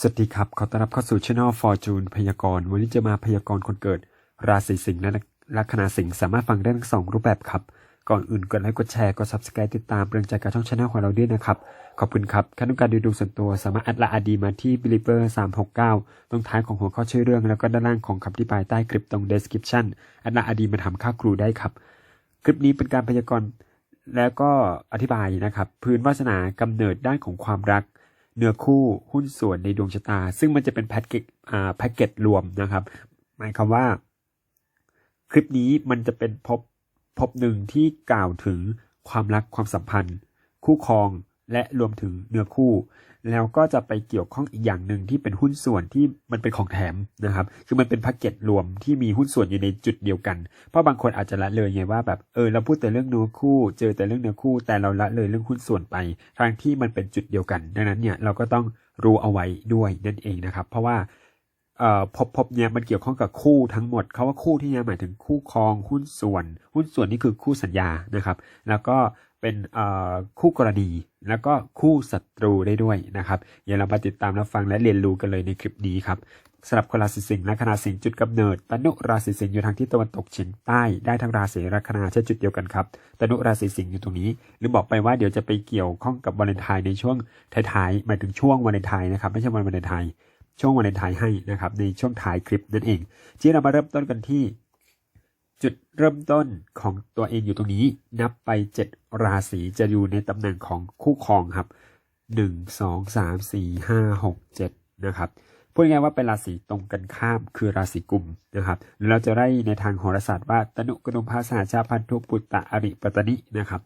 สวัสดีครับ ขอต้อนรับเข้าสู่ช่อง Fortune พยากรณ์ วันนี้จะมาพยากรณ์คนเกิด ราศีสิงห์และลัคนาสิงห์สามารถฟังได้ทั้งสองรูปแบบครับ ก่อนอื่นกดไลค์กดแชร์กด Subscribe ติดตามเรื่องจากการช่องช anel ของเราด้วยนะครับ ขอบคุณครับถ้าต้องการดูดวงส่วนตัวสามารถแอดลน์อดีมาที่ believer 369 ตรงท้ายของหัวข้อชื่อเรื่อง แล้วก็ด้านล่างของคำอธิบายใต้คลิปตรง description แอดลน์อดีมาทำค่าครูได้ครับ คลิปนี้เป็นการพยากรณ์แล้วก็อธิบายนะครับ พื้นวาสนากำเนิดด้านของความรัก เนื้อคู่หุ้นส่วนในดวงชะตา ซึ่งมันจะเป็นแพ็กเกจอ่าแพ็กเกจรวมนะครับ หมายความว่า คลิปนี้มันจะเป็นพบพบหนึ่งที่กล่าวถึงความรักความสัมพันธ์ คู่ครอง และรวมถึงเนื้อคู่ แล้วก็จะไปเกี่ยวข้องอีกอย่างหนึ่งที่เป็นหุ้นส่วนที่มันเป็นของแถมนะครับ คือมันเป็นแพ็กเกจรวมที่มีหุ้นส่วนอยู่ในจุดเดียวกัน เพราะบางคนอาจจะละเลยไงว่าแบบเออเราพูดแต่เรื่องเนื้อคู่ เจอแต่เรื่องเนื้อคู่ แต่เราละเลยเรื่องหุ้นส่วนไปทางที่มันเป็นจุดเดียวกัน ดังนั้นเนี่ยเราก็ต้องรู้เอาไว้ด้วยนั่นเองนะครับ เพราะว่าเอ่อพบพบเนี่ยมันเกี่ยวข้องกับคู่ทั้งหมดเขาว่าคู่ที่เนี่ยหมายถึงคู่ครองหุ้นส่วน หุ้นส่วนนี่คือคู่สัญญานะครับ แล้วก็ เป็นคู่กรณี แล้วก็คู่ศัตรูได้ด้วยนะครับอย่าเรามาติดตามรับฟังและเรียนรู้กันเลยในคลิปนี้ครับสำหรับคนราศีสิงห์และคณาสิงห์จุดกำเนิดตนุราศีสิงห์อยู่ทางทิศตะวันตกเฉียงใต้ได้ทั้งราศีและคณาใช้จุดเดียวกันครับตนุราศีสิงห์อยู่ตรงนี้ หรือบอกไปว่าเดี๋ยวจะไปเกี่ยวข้องกับวาเลนไทน์ในช่วงท้ายๆหมายถึงช่วงวาเลนไทน์นะครับไม่ใช่วันวาเลนไทน์ช่วงวันเลนไทน์ให้นะครับในช่วงท้ายคลิปนั่นเองที่เรามาเริ่มต้นกันที่ จุดเริ่มต้นของตัวเองอยู่ตรงนี้ นับไปเจ็ดราศีจะอยู่ในตำแหน่งของคู่ครองครับหนึ่งสองสามสี่ห้าหกเจ็ดนะครับพูดง่ายว่าเป็นราศีตรงกันข้ามคือราศีกุมนะครับหรือเราจะได้ในทางโหราศาสตร์ว่าตนุกนุมภาษาชาพันธุปุตตะอริปตนินะครับ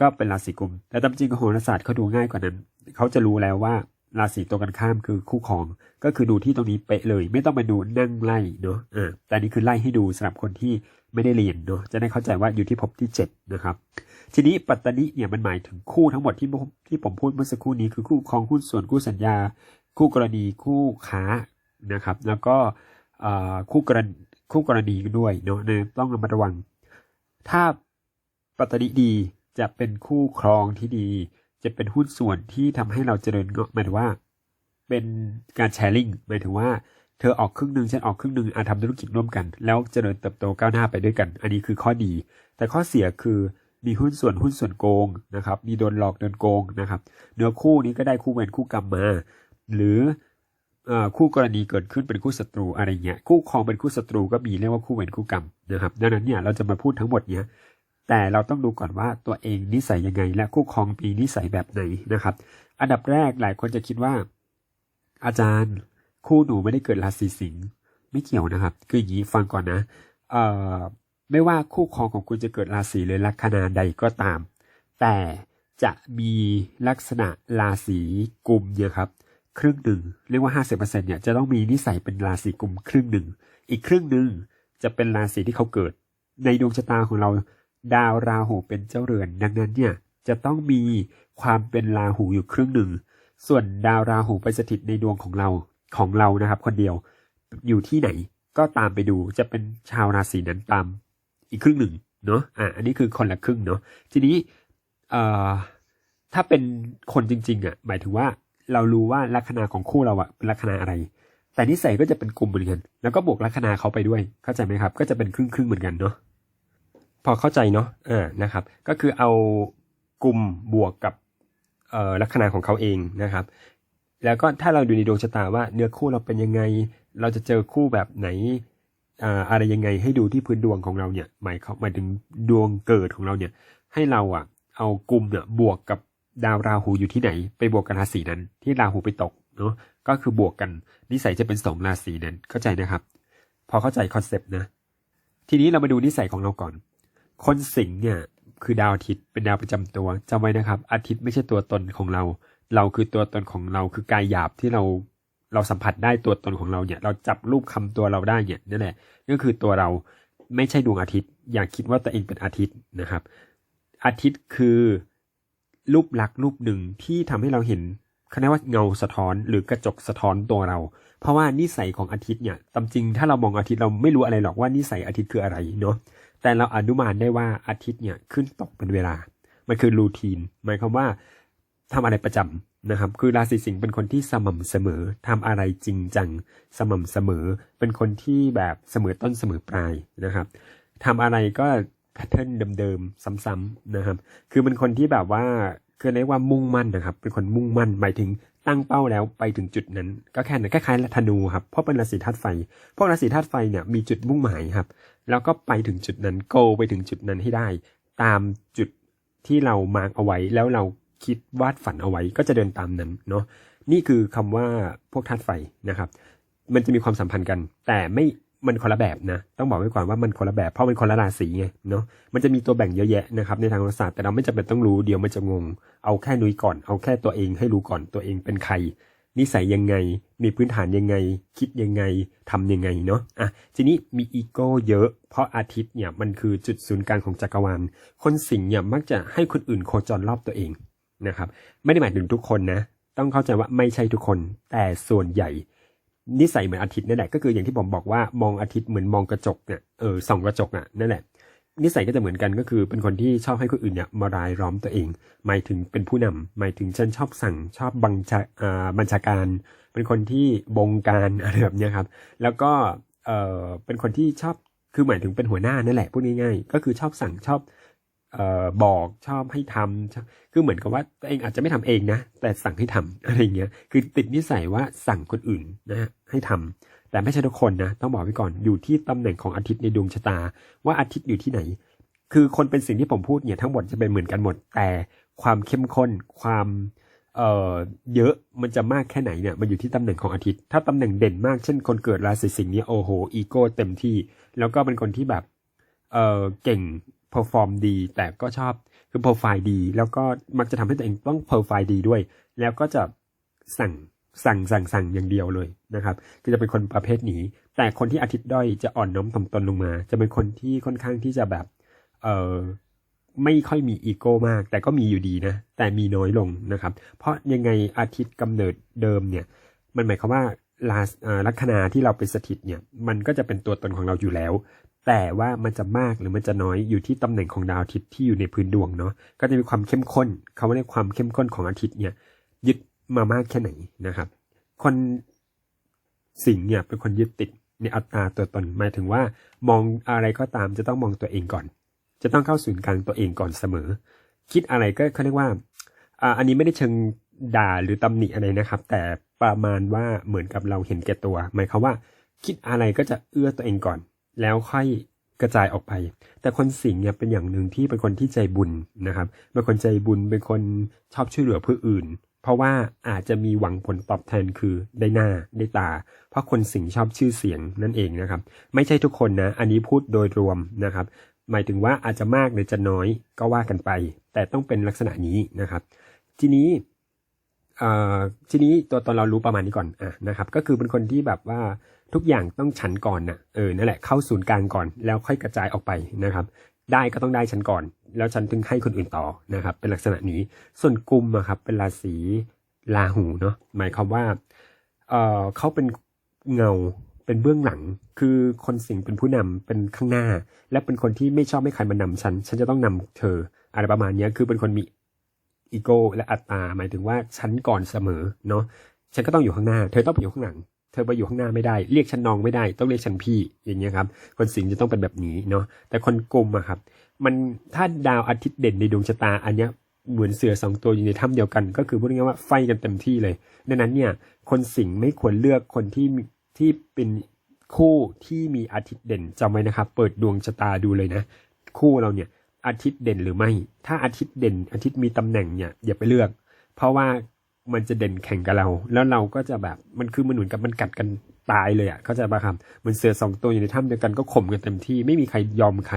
ก็เป็นราศีกุม แต่ตามจริงโหราศาสตร์เขาดูง่ายกว่านั้น เขาจะรู้แล้วว่าราศีตรงกันข้ามคือคู่ครอง ก็คือดูที่ตรงนี้เป๊ะเลย ไม่ต้องไปดูนั่งไล่เนาะอ่าแต่นนี้คือไล่ให้ดูสำหรับคนที่ ไม่ได้เรียนเนาะจะได้เข้าใจว่าอยู่ที่ภพที่เจ็ดนะครับ ทีนี้ปัตตานิเนี่ยมันหมายถึงคู่ทั้งหมดที่ที่ผมพูดเมื่อสักครู่นี้คือคู่ครองหุ้นส่วนคู่สัญญา คู่กรณีคู่ค้านะครับ แล้วก็อ่อคู่กรณีคู่กรณีด้วยเนาะต้องระมัดระวัง ถ้าปัตตานิดีจะเป็นคู่ครองที่ดี จะเป็นหุ้นส่วนที่ทำให้เราเจริญงอกหมายถึงว่า เป็นการแชร์ลิงหมายถึงว่า เธอออกครึ่งหนึ่งฉันออกครึ่งหนึ่งอาทำธุรกิจร่วมกัน แล้วเจริญเติบโตก้าวหน้าไปด้วยกัน อันนี้คือข้อดี แต่ข้อเสียคือมีหุ้นส่วนหุ้นส่วนโกงนะครับ มีโดนหลอกโดนโกงนะครับ เนื้อคู่นี้ก็ได้คู่เวรคู่กรรมมา หรืออคู่กรณีเกิดขึ้นเป็นคู่ศัตรูอะไรเงี้ย คู่ครองเป็นคู่ศัตรูก็มีเรียกว่าคู่เวรคู่กรรมนะครับดังนั้นเนี่ยเราจะมาพูดทั้งหมดเนี้ยแต่เราต้องดูก่อนว่าตัวเองนิสัยยังไง และคู่ครองมีนิสัยแบบไหนนะครับ อันดับแรกหลายคนจะคิดว่า อาจารย์ คู่หนูไม่ได้เกิดราศีสิงห์ไม่เกี่ยวนะครับ คืออย่างนี้ฟังก่อนนะ เอ่อไม่ว่าคู่ครองของคุณจะเกิดราศีหรือลัคนาใดก็ตาม แต่จะมีลักษณะราศีกุมเนี่ยครับ ครึ่งหนึ่งเรียกว่า 50%เนี่ยจะต้องมีนิสัยเป็นราศีกุมครึ่งหนึ่ง อีกครึ่งหนึ่งจะเป็นราศีที่เขาเกิด ในดวงชะตาของเราดาวราหูเป็นเจ้าเรือน ดังนั้นเนี่ยจะต้องมีความเป็นราหูอยู่ครึ่งหนึ่ง ส่วนดาวราหูไปสถิตในดวงของเรา ของเรานะครับ คนเดียวอยู่ที่ไหนก็ตามไปดูจะเป็นชาวราศีนั้นตามอีกครึ่งหนึ่งเนาะอะอันนี้คือคนละครึ่งเนาะทีนี้เอ่อถ้าเป็นคนจริง ๆอะหมายถึงว่าเรารู้ว่าลัคนาของคู่เราอะเป็นลัคนาอะไร แต่นิสัยก็จะเป็นกลุ่มเหมือนกัน แล้วก็บวกลัคนาเขาไปด้วยเข้าใจไหมครับ ก็จะเป็นครึ่งครึ่งเหมือนกันเนาะพอเข้าใจเนาะอ่านะครับ ก็คือเอากลุ่มบวกกับเอ่อลัคนาของเขาเองนะครับ แล้วก็ถ้าเราดูในดวงชะตาว่าเนื้อคู่เราเป็นยังไง เราจะเจอคู่แบบไหนอะไรยังไงให้ดูที่พื้นดวงของเราเนี่ยหมายเขาหมายถึงดวงเกิดของเราเนี่ย ให้เราอะ เอากลุ่มเนี่ยบวกกับดาวราหูอยู่ที่ไหน ไปบวกกับราศีนั้น ที่ราหูไปตกเนาะก็คือบวกกันนิสัยจะเป็นสองราศีนั้นเข้าใจนะครับ พอเข้าใจคอนเซปต์นะ ทีนี้เรามาดูนิสัยของเราก่อน คนสิงห์เนี่ยคือดาวอาทิตย์เป็นดาวประจำตัวจำไว้นะครับ อาทิตย์ไม่ใช่ตัวตนของเรา เราคือตัวตนของเราคือกายหยาบที่เราเราสัมผัสได้ตัวตนของเราเนี่ย เราจับรูปคำตัวเราได้เนี่ยนั่นแหละก็คือตัวเราไม่ใช่ดวงอาทิตย์ อย่าคิดว่าตัวเองเป็นอาทิตย์นะครับ อาทิตย์คือรูปลักษณ์รูปหนึ่งที่ทำให้เราเห็นเขาเรียกว่าเงาสะท้อนหรือกระจกสะท้อนตัวเรา เพราะว่านิสัยของอาทิตย์เนี่ยตามจริงถ้าเรามองอาทิตย์เราไม่รู้อะไรหรอกว่านิสัยอาทิตย์คืออะไรเนาะแต่เราอนุมานได้ว่าอาทิตย์เนี่ยขึ้นตกเป็นเวลา มันคือรูทีน หมายความว่า ทำอะไรประจำนะครับ คือราศีสิงห์เป็นคนที่สม่ำเสมอทำอะไรจริงจังสม่ำเสมอ เป็นคนที่แบบเสมอต้นเสมอปลายนะครับทำอะไรก็แพทเทิร์นเดิมๆซ้ำๆนะครับ คือเป็นคนที่แบบว่าคือเรียกว่ามุ่งมั่นนะครับ เป็นคนมุ่งมั่นหมายถึงตั้งเป้าแล้วไปถึงจุดนั้น ก็แค่นั้นคล้ายๆธนูครับเพราะเป็นราศีธาตุไฟพวกราศีธาตุไฟเนี่ยมีจุดมุ่งหมายครับ แล้วก็ไปถึงจุดนั้นโกไปถึงจุดนั้นให้ได้ ตามจุดที่เรามาร์กเอาไว้แล้วเรา คิดวาดฝันเอาไว้ก็จะเดินตามนั้นเนาะนี่คือคำว่าพวกธาตุไฟนะครับ มันจะมีความสัมพันธ์กัน แต่ไม่มันคนละแบบนะ ต้องบอกไว้ก่อนว่ามันคนละแบบเพราะมันคนละราศีไงเนาะมันจะมีตัวแบ่งเยอะแยะนะครับในทางโหราศาสตร์แต่เราไม่จำเป็นต้องรู้เดี๋ยวมันจะงง เอาแค่นุ้ยก่อนเอาแค่ตัวเองให้รู้ก่อนตัวเองเป็นใคร นิสัยยังไง มีพื้นฐานยังไง คิดยังไงทำยังไงเนาะอะทีนี้มีอีโก้เยอะ เพราะอาทิตย์เนี่ยมันคือจุดศูนย์กลางของจักรวาลคนสิงห์เนี่ยมักจะให้คนอื่นโคจรรอบตัวเอง นะครับ ไม่ได้หมายถึงทุกคนนะ ต้องเข้าใจว่าไม่ใช่ทุกคน แต่ส่วนใหญ่ นิสัยเหมือนอาทิตย์นั่นแหละ ก็คืออย่างที่ผมบอกว่ามองอาทิตย์เหมือนมองกระจกเนี่ยเออส่องกระจกอะนั่นแหละ นิสัยก็จะเหมือนกันก็คือเป็นคนที่ชอบให้คนอื่นเนี่ยมารายล้อมตัวเอง หมายถึงเป็นผู้นำหมายถึงฉันชอบสั่งชอบบังชาบัญชาการ เป็นคนที่บงการอะไรแบบนี้ครับ แล้วก็เออเป็นคนที่ชอบคือหมายถึงเป็นหัวหน้านั่นแหละพูดง่ายๆก็คือชอบสั่งชอบ เอ่อบอกชอบให้ทำคือเหมือนกับว่าตัวเองอาจจะไม่ทำเองนะ แต่สั่งให้ทำอะไรเงี้ย คือติดนิสัยว่าสั่งคนอื่นนะฮะให้ทำแต่ไม่ใช่ทุกคนนะ ต้องบอกไว้ก่อน อยู่ที่ตำแหน่งของอาทิตย์ในดวงชะตา ว่าอาทิตย์อยู่ที่ไหน คือคนเป็นสิ่งที่ผมพูดเนี่ยทั้งหมดจะเป็นเหมือนกันหมด แต่ความเข้มข้น ความเอ่อเยอะมันจะมากแค่ไหนเนี่ยมันอยู่ที่ตำแหน่งของอาทิตย์ ถ้าตำแหน่งเด่นมากเช่นคนเกิดราศีสิงห์เนี่ยโอ้โหอีโก้เต็มที่ แล้วก็เป็นคนที่แบบเอ่อเก่ง เพอร์ฟอร์มดี แต่ก็ชอบคือโปรไฟล์ดี แล้วก็มักจะทำให้ตัวเองต้องเพอร์ไฟล์ดีด้วย แล้วก็จะสั่งสั่งสั่งสั่งอย่างเดียวเลยนะครับก็จะเป็นคนประเภทนี้ แต่คนที่อาทิตย์ด้อยจะอ่อนน้อมถ่อมตนลงมา จะเป็นคนที่ค่อนข้างที่จะแบบเออไม่ค่อยมีอีโก้มาก แต่ก็มีอยู่ดีนะ แต่มีน้อยลงนะครับ เพราะยังไงอาทิตย์กำเนิดเดิมเนี่ย มันหมายความว่าลาอ่าลัคนาที่เราเป็นสถิตเนี่ย มันก็จะเป็นตัวตนของเราอยู่แล้ว แต่ว่ามันจะมากหรือมันจะน้อยอยู่ที่ตำแหน่งของดาวอาทิตย์ที่อยู่ในพื้นดวงเนาะก็จะมีความเข้มข้นเขาเรียกความเข้มข้นของอาทิตย์เนี่ยยึดมามากแค่ไหนนะครับ คนสิงเนี่ยเป็นคนยึดติดในอัตตราตัวตนหมายถึงว่ามองอะไรก็ตามจะต้องมองตัวเองก่อน จะต้องเข้าศูนย์กลางตัวเองก่อนเสมอ คิดอะไรก็เขาเรียกว่าอ่าอันนี้ไม่ได้เชิงด่าหรือตำหนิอะไรนะครับ แต่ประมาณว่าเหมือนกับเราเห็นแก่ตัว หมายความว่า คิดอะไรก็จะเอื้อตัวเองก่อน แล้วค่อยกระจายออกไป แต่คนสิงห์เนี่ยเป็นอย่างหนึ่งที่เป็นคนที่ใจบุญนะครับเป็นคนใจบุญเป็นคนชอบช่วยเหลือผู้อื่น เพราะว่าอาจจะมีหวังผลตอบแทนคือได้หน้าได้ตา เพราะคนสิงห์ชอบชื่อเสียงนั่นเองนะครับ ไม่ใช่ทุกคนนะ อันนี้พูดโดยรวมนะครับ หมายถึงว่าอาจจะมากหรือจะน้อยก็ว่ากันไป แต่ต้องเป็นลักษณะนี้นะครับ ทีนี้เอ่อทีนี้ตัวตอนเรารู้ประมาณนี้ก่อนอะนะครับ ก็คือเป็นคนที่แบบว่า ทุกอย่างต้องฉันก่อนนะเออนั่นแหละเข้าศูนย์กลางก่อน แล้วค่อยกระจายออกไปนะครับ ได้ก็ต้องได้ฉันก่อน แล้วฉันถึงให้คนอื่นต่อนะครับ เป็นลักษณะนี้ส่วนกุมอะครับ เป็นราศีราหูเนาะหมายความว่าเออเขาเป็นเงาเป็นเบื้องหลังคือคนสิงเป็นผู้นำเป็นข้างหน้า และเป็นคนที่ไม่ชอบให้ใครมานำฉัน ฉันจะต้องนำเธออะไรประมาณนี้คือเป็นคนมีอีโก้และอัตตาหมายถึงว่าฉันก่อนเสมอเนาะฉันก็ต้องอยู่ข้างหน้า เธอต้องไปอยู่ข้างหลัง เธอไปอยู่ข้างหน้าไม่ได้ เรียกฉันน้องไม่ได้ ต้องเรียกฉันพี่ อย่างเงี้ยครับ คนสิงจะต้องเป็นแบบนี้เนาะ แต่คนกลมอะครับ มันถ้าดาวอาทิตย์เด่นในดวงชะตาอันเนี้ยเหมือนเสือสองตัวอยู่ในถ้ำเดียวกัน ก็คือพูดง่ายๆว่าไฟกันเต็มที่เลย ดังนั้นเนี่ย คนสิงไม่ควรเลือกคนที่ที่เป็นคู่ที่มีอาทิตย์เด่นจำไว้นะครับ เปิดดวงชะตาดูเลยนะ คู่เราเนี่ยอาทิตย์เด่นหรือไม่ ถ้าอาทิตย์เด่น อาทิตย์มีตำแหน่งเนี่ยอย่าไปเลือก เพราะว่า มันจะเด่นแข่งกับเรา แล้วเราก็จะแบบมันคือมันเหมือนกับมันกัดกันตายเลยอะ่ะเข้าใจปะครับเหมือนเสือสองตัวอยู่ในถ้ำเดียวกันก็ข่มกันเต็มที่ไม่มีใครยอมใคร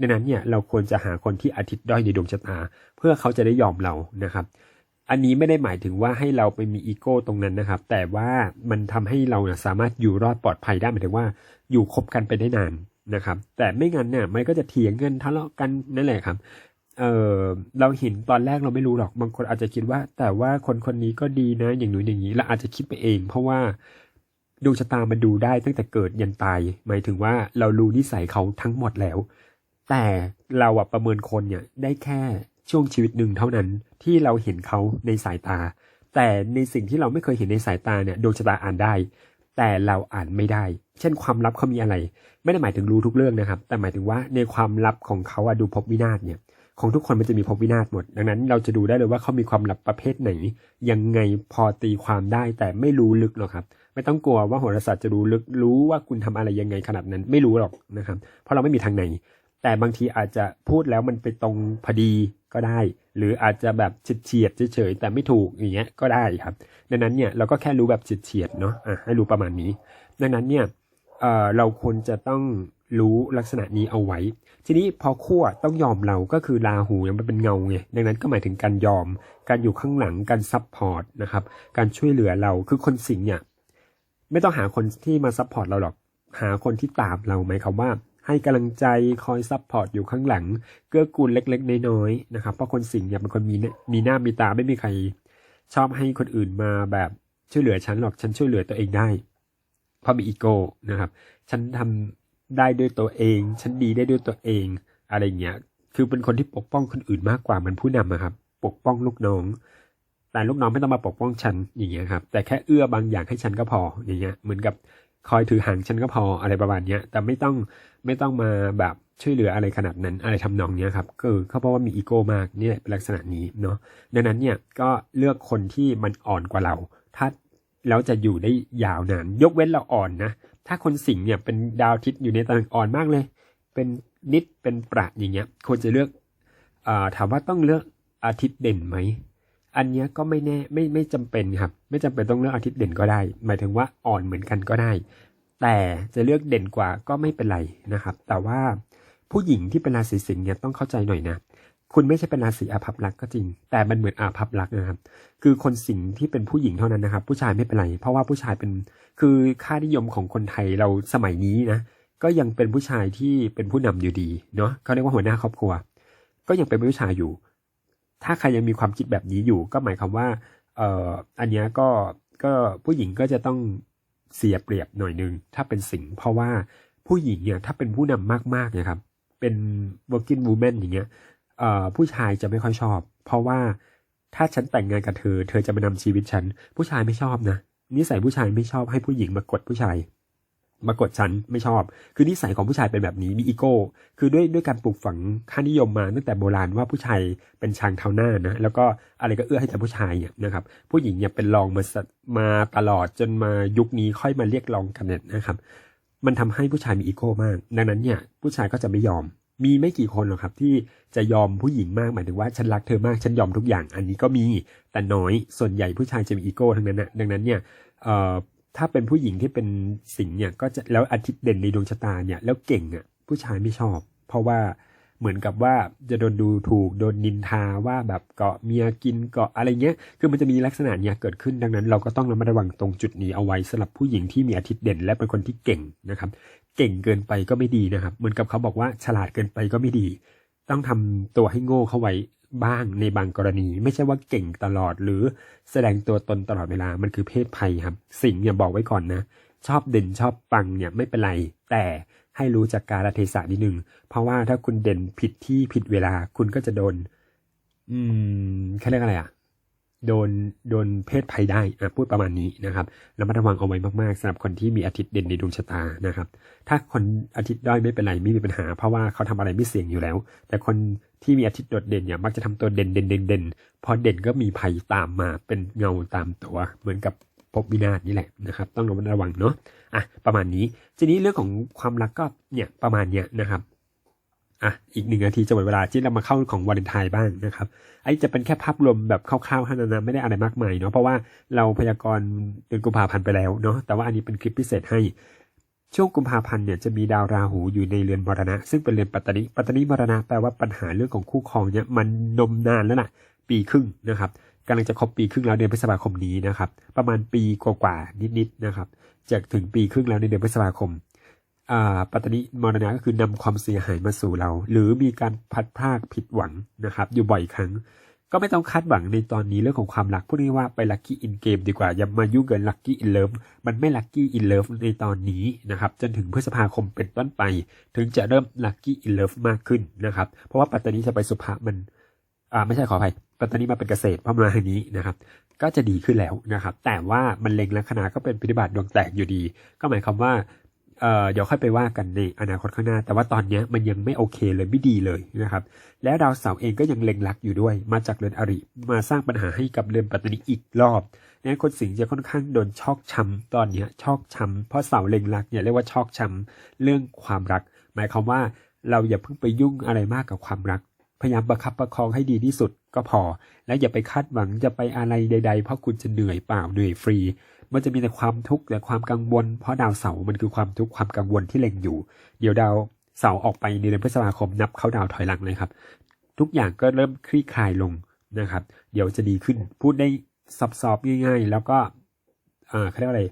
ดังนั้นเนี่ยเราควรจะหาคนที่อาทิตย์ด้อยในดวงชะตา เพื่อเขาจะได้ยอมเรานะครับ อันนี้ไม่ได้หมายถึงว่าให้เราไปมีอีโก้ตรงนั้นนะครับ แต่ว่ามันทำให้เราสามารถอยู่รอดปลอดภัยได้หมายถึงว่า อยู่คบกันไปได้นานนะครับ แต่ไม่งั้นเนี่ยมันก็จะเถียงกันทะเลาะกันนั่นแหละครับ เออเราเห็นตอนแรกเราไม่รู้หรอกบางคนอาจจะคิดว่า แต่ว่าคนคนนี้ก็ดีนะอย่างนู้นอย่างนี้เราอาจจะคิดไปเอง เพราะว่าดวงชะตามันดูได้ตั้งแต่เกิดยันตาย หมายถึงว่าเรารู้นิสัยเขาทั้งหมดแล้ว แต่เราอะประเมินคนเนี่ยได้แค่ช่วงชีวิตหนึ่งเท่านั้นที่เราเห็นเขาในสายตา แต่ในสิ่งที่เราไม่เคยเห็นในสายตาเนี่ยดวงชะตาอ่านได้ แต่เราอ่านไม่ได้ เช่นความลับเขามีอะไร ไม่ได้หมายถึงรู้ทุกเรื่องนะครับ แต่หมายถึงว่าในความลับของเขาอะดูภพวินาศเนี่ย ของทุกคนมันจะมีภพวินาศหมด ดังนั้นเราจะดูได้เลยว่าเขามีความลับประเภทไหน ยังไงพอตีความได้แต่ไม่รู้ลึกหรอกครับ ไม่ต้องกลัวว่าโหราศาสตร์จะรู้ลึกรู้ว่าคุณทำอะไรยังไงขนาดนั้นไม่รู้หรอกนะครับ เพราะเราไม่มีทางไหน แต่บางทีอาจจะพูดแล้วมันไปตรงพอดีก็ได้ หรืออาจจะแบบเฉียดเฉยๆแต่ไม่ถูกอย่างเงี้ยก็ได้ครับ ดังนั้นเนี่ยเราก็แค่รู้แบบเฉียดๆเนาะอะให้รู้ประมาณนี้ ดังนั้นเนี่ยเเราควรจะต้อง รู้ลักษณะนี้เอาไว้ ทีนี้พอขั้วต้องยอมเราก็คือราหูเนี่ยมันเป็นเงาไงดังนั้นก็หมายถึงการยอม การอยู่ข้างหลังการซับพอร์ตนะครับ การช่วยเหลือเราคือคนสิงเนี่ยไม่ต้องหาคนที่มาซับพอร์ตเราหรอกหาคนที่ตามเราไหมครับว่า ให้กำลังใจคอยซับพอร์ตอยู่ข้างหลัง เกื้อกูลเล็กๆน้อยๆนะครับเพราะคนสิงเนี่ยเป็นคนมีเนมีหน้ามีตาไม่มีใคร ชอบให้คนอื่นมาแบบช่วยเหลือฉันหรอกฉันช่วยเหลือตัวเองได้ เพราะมีอีโก้นะครับ ฉันทำ ได้ด้วยตัวเอง ฉันดีได้ด้วยตัวเอง อะไรเงี้ย คือเป็นคนที่ปกป้องคนอื่นมากกว่ามันผู้นำอะครับ ปกป้องลูกน้อง แต่ลูกน้องไม่ต้องมาปกป้องฉันอย่างเงี้ยครับ แต่แค่เอื้อบางอย่างให้ฉันก็พออย่างเงี้ย เหมือนกับคอยถือหางฉันก็พออะไรประมาณเนี้ย แต่ไม่ต้องไม่ต้องมาแบบช่วยเหลืออะไรขนาดนั้นอะไรทำนองเนี้ยครับก็คือเขาเพราะว่ามีอีโก้มากนี่ยเป็นลักษณะนี้เนาะดังนั้นเนี่ยก็เลือกคนที่มันอ่อนกว่าเรา ถ้าแล้วจะอยู่ได้ยาวนาน ยกเว้นเราอ่อนนะ ถ้าคนสิงห์เนี่ยเป็นดาวอาทิตย์อยู่ในตำแหน่งอ่อนมากเลย เป็นนิดเป็นประอย่างเงี้ยควรจะเลือกอถามว่าต้องเลือกอาทิตย์เด่นไหมอันเนี้ยก็ไม่แน่ไม่ไม่จำเป็นครับ ไม่จำเป็นต้องเลือกอาทิตย์เด่นก็ได้ หมายถึงว่าอ่อนเหมือนกันก็ได้ แต่จะเลือกเด่นกว่าก็ไม่เป็นไรนะครับ แต่ว่าผู้หญิงที่เป็นราศีสิงห์เนี่ยต้องเข้าใจหน่อยนะ คุณไม่ใช่เป็นราศีอาภัพรักษ์ก็จริง แต่มันเหมือนอาภัพรักษ์นะครับ คือคนสิงที่เป็นผู้หญิงเท่านั้นนะครับ ผู้ชายไม่เป็นไร เพราะว่าผู้ชายเป็นคือค่านิยมของคนไทยเราสมัยนี้นะก็ยังเป็นผู้ชายที่เป็นผู้นำอยู่ดีเนาะเขาเรียกว่าหัวหน้าครอบครัว ก็ยังเป็นผู้ชายอยู่ ถ้าใครยังมีความคิดแบบนี้อยู่ ก็หมายความว่าเอ่ออันนี้ก็ก็ผู้หญิงก็จะต้องเสียเปรียบหน่อยนึงถ้าเป็นสิงเพราะว่าผู้หญิงเนี่ยถ้าเป็นผู้นำมากๆเนี่ยครับเป็น working woman อย่างเงี้ย ผู้ชายจะไม่ค่อยชอบ เพราะว่าถ้าฉันแต่งงานกับเธอ เธอจะมานำชีวิตฉัน ผู้ชายไม่ชอบนะนิสัยผู้ชายไม่ชอบให้ผู้หญิงมากดผู้ชาย มากดฉันไม่ชอบ คือนิสัยของผู้ชายเป็นแบบนี้มีอีโก้ คือด้วยด้วยการปลูกฝังค่านิยมมาตั้งแต่โบราณว่าผู้ชายเป็นช้างเท้าหน้านะแล้วก็อะไรก็เอื้อให้แต่ผู้ชายเนี่ยนะครับ ผู้หญิงเนี่ยเป็นรองมามาตลอดจนมายุคนี้ค่อยมาเรียกรองกันเนี่ยนะครับ มันทำให้ผู้ชายมีอีโก้มาก ดังนั้นเนี่ยผู้ชายก็จะไม่ยอม มีไม่กี่คนหรอกครับที่จะยอมผู้หญิงมากหมายถึงว่าฉันรักเธอมากฉันยอมทุกอย่าง อันนี้ก็มีแต่น้อยส่วนใหญ่ผู้ชายจะมีอีโก้ทั้งนั้นนะดังนั้นเนี่ยเอ่อถ้าเป็นผู้หญิงที่เป็นสิงเนี่ยก็จะแล้วอาทิตย์เด่นในดวงชะตาเนี่ยแล้วเก่งอะผู้ชายไม่ชอบ เพราะว่าเหมือนกับว่าจะโดนดูถูกโดนนินทาว่าแบบเกาะเมียกินเกาะอะไรเงี้ย คือมันจะมีลักษณะเนี้ยเกิดขึ้นดังนั้น เราก็ต้องระมัดระวังตรงจุดนี้เอาไว้สำหรับผู้หญิงที่มีอาทิตย์เด่น และเป็นคนที่เก่งนะครับ เก่งเกินไปก็ไม่ดีนะครับ เหมือนกับเขาบอกว่าฉลาดเกินไปก็ไม่ดี ต้องทำตัวให้โง่เข้าไว้บ้างในบางกรณี ไม่ใช่ว่าเก่งตลอดหรือแสดงตัวตนตลอดเวลามันคือเพศภัยครับ สิ่งเนี่ยบอกไว้ก่อนนะ ชอบเด่นชอบปังเนี่ยไม่เป็นไร แต่ให้รู้จักกาลเทศะนิดนึง เพราะว่าถ้าคุณเด่นผิดที่ผิดเวลาคุณก็จะโดน อืมเขาเรียกอะไรอะ โดนโดนเพศภัยได้อะพูดประมาณนี้นะครับระมัดระวังเอาไว้มากๆสำหรับคนที่มีอาทิตย์เด่นในดวงชะตานะครับ ถ้าคนอาทิตย์ด้อยไม่เป็นไรไม่มีปัญหา เพราะว่าเขาทำอะไรไม่เสี่ยงอยู่แล้ว แต่คนที่มีอาทิตย์โดดเด่นเนี่ยมักจะทำตัวเด่นเด่นเด่นเด่นพอเด่นก็มีภัยตามมาเป็นเงาตามตัว เหมือนกับภพวินาศนี่แหละนะครับต้องระมัดระวังเนาะอะประมาณนี้ทีนี้เรื่องของความรักก็เนี่ยประมาณเนี้ยนะครับ อะอีกหนึ่งนาทีจะหมดเวลาที่เรามาเข้าของวาเลนไทน์บ้างนะครับไอ้จะเป็นแค่ภาพรวมแบบคร่าวๆเท่านนนะไม่ได้อะไรมากมายเนาะเพราะว่าเราพยากรณ์เดือนกุมภาพันธ์ไปแล้วเนาะแต่ว่าอันนี้เป็นคลิปพิเศษให้ช่วงกุมภาพันธ์เนี่ยจะมีดาวราหูอยู่ในเรือนมรณะ ซึ่งเป็นเรือนปัตตนิปัตตนิมรณะแปลว่าปัญหาเรื่องของคู่ครองเนี่ยมันนมนานแล้วนะปีครึ่งนะครับกำลังจะครบปีครึ่งแล้วเดือนพฤษภาคมนี้นะครับประมาณปีกว่าๆนิดๆนะครับจะถึงปีครึ่งแล้วในเดือนพฤษภาคม ปัตตนิมรณะก็คือนำความเสียหายมาสู่เรา หรือมีการพัดพรากผิดหวังนะครับ อยู่บ่อยครั้ง ก็ไม่ต้องคาดหวังในตอนนี้เรื่องของความรักพูดง่ายว่าไปลัคกี้อินเกมดีกว่าอย่ามายุ่งกับลัคกี้อินเลิฟมันไม่ลัคกี้อินเลิฟในตอนนี้นะครับ จนถึงพฤษภาคมเป็นต้นไป ถึงจะเริ่มลัคกี้อินเลิฟมากขึ้นนะครับ เพราะว่าปัตตานีจะไปสุภามันอ่าไม่ใช่ขออภัยปัตตานีมาเป็นเกษตรพระมาทางนี้นะครับ ก็จะดีขึ้นแล้วนะครับ แต่ว่ามันเล็งลัคนาก็เป็นปฏิบัติดวงแตกอยู่ดี ก็หมายความว่า เอ่อเดี๋ยวค่อยไปว่ากันในอนาคตข้างหน้า แต่ว่าตอนนี้มันยังไม่โอเคเลยไม่ดีเลยนะครับ แล้วดาวเสาร์เองก็ยังเล็งลักอยู่ด้วย มาจากเรือนอริมาสร้างปัญหาให้กับเรือนปัตตานีอีกรอบนั้นคนสิงห์จะค่อนข้างโดนชอกช้ำตอนนี้ชอกช้ำเพราะเสาเล็งลักเนี่ยเรียกว่าชอกช้ำเรื่องความรัก หมายความว่าเราอย่าเพิ่งไปยุ่งอะไรมากกับความรัก พยายามประคับประคองให้ดีที่สุดก็พอ และอย่าไปคาดหวังจะไปอะไรใด ๆ เพราะคุณจะเหนื่อยเปล่าเหนื่อยฟรี มันจะมีแต่ความทุกข์แต่ความกังวล เพราะดาวเสาร์มันคือความทุกข์ความกังวลที่เล็งอยู่ เดี๋ยวดาวเสาร์ออกไปในเดือนพฤษภาคมนับเข้าดาวถอยหลังเลยครับ ทุกอย่างก็เริ่มคลี่คลายลงนะครับ เดี๋ยวจะดีขึ้นพูดได้ซอบๆง่าย ๆ แล้วก็อ่อเขาเรียกว่าอะไร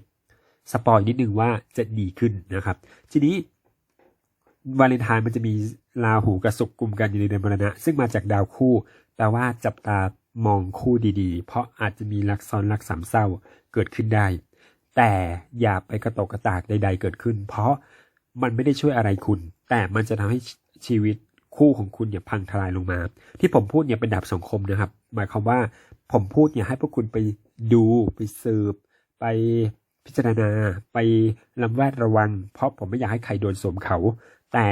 สปอยนิดนึงว่าจะดีขึ้นนะครับ ทีนี้ วาเลนไทน์มันจะมีราหูกับศุกร์กลุ่มกันอยู่ในเดือนมรณะ ซึ่งมาจากดาวคู่แปลว่าจับตามองคู่ดีๆ เพราะอาจจะมีรักซ้อนรักสามเศร้าเกิดขึ้นได้ แต่อย่าไปกระตกกระตากใด ๆ เกิดขึ้น เพราะมันไม่ได้ช่วยอะไรคุณ แต่มันจะทำให้ชีวิตคู่ของคุณเนี่ยพังทลายลงมา ที่ผมพูดเนี่ยเป็นดาบสังคมนะครับ หมายความว่าผมพูดเนี่ยให้พวกคุณไปดูไปสืบ ไปพิจารณา ไปลำแวดระวัง เพราะผมไม่อยากให้ใครโดนสวมเขา แต่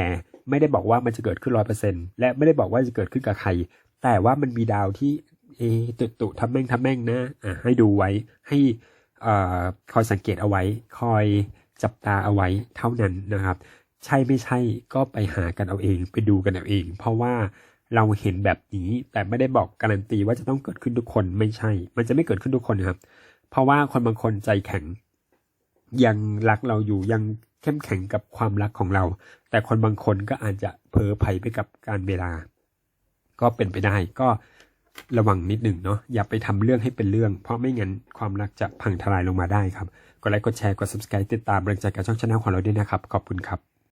ไม่ได้บอกว่ามันจะเกิดขึ้นร้อยเปอร์เซ็นและไม่ได้บอกว่าจะเกิดขึ้นกับใคร แต่ว่ามันมีดาวที่เอตุตุทำแม่งทำแม่งนะอะให้ดูไว้ให้อ่คอยสังเกตเอาไว้ คอยจับตาเอาไว้เท่านั้นนะครับ ใช่ไม่ใช่ก็ไปหากันเอาเอง ไปดูกันเอาเอง เพราะว่าเราเห็นแบบนี้แต่ไม่ได้บอกการันตีว่าจะต้องเกิดขึ้นทุกคนไม่ใช่ มันจะไม่เกิดขึ้นทุกคนนะครับ เพราะว่าคนบางคนใจแข็ง ยังรักเราอยู่ยัง เข้มแข็งกับความรักของเรา แต่คนบางคนก็อาจจะเพ้อไผไปกับการเวลา ก็เป็นไปได้ก็ระวังนิดหนึ่งเนาะอย่าไปทำเรื่องให้เป็นเรื่อง เพราะไม่งั้นความรักจะพังทลายลงมาได้ครับกดไลค์กดแชร์กด subscribe ติดตามแรงใจกับช่องชาแนลของเราด้วยนะครับ ขอบคุณครับ